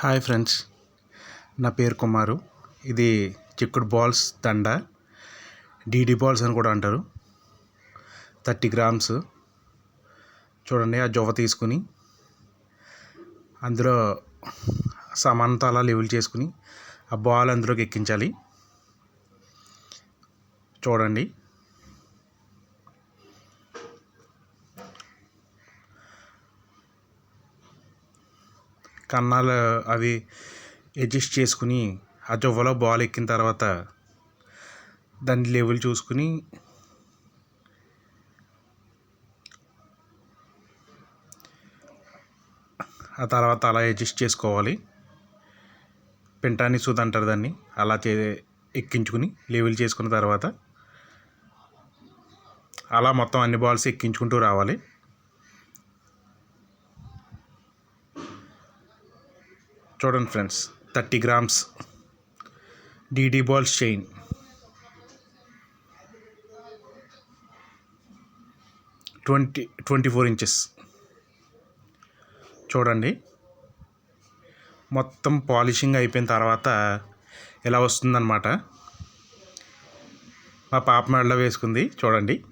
Hi friends నా పేరు కుమారు. ఇది చిక్కుడు బాల్స్ దండ. డీడీ బాల్స్ అని కూడా అంటారు. Thirty grams. చూడండి ఆ జొవ్వ తీసుకుని అందులో సమానత అలా లెవెల్ చేసుకుని ఆ బాల్ అందులోకి ఎక్కించాలి. చూడండి. కన్నాలు అవి అడ్జస్ట్ చేసుకుని ఆ జవ్వలో బాల్ ఎక్కిన తర్వాత దాని లెవెల్ చూసుకుని ఆ తర్వాత అలా అడ్జస్ట్ చేసుకోవాలి. పెంటాని సూద్ అంటారు దాన్ని. అలా చే ఎక్కించుకుని లెవెల్ చేసుకున్న తర్వాత అలా మొత్తం అన్ని బాల్స్ ఎక్కించుకుంటూ రావాలి. చూడండి friends thirty grams DD balls chain twenty twenty four inches చూడండి. మొత్తం పాలిషింగ్ అయిపోయిన తర్వాత ఇలా వస్తుందన్నమాట. మా పాప మెడలో వేసుకుంది చూడండి.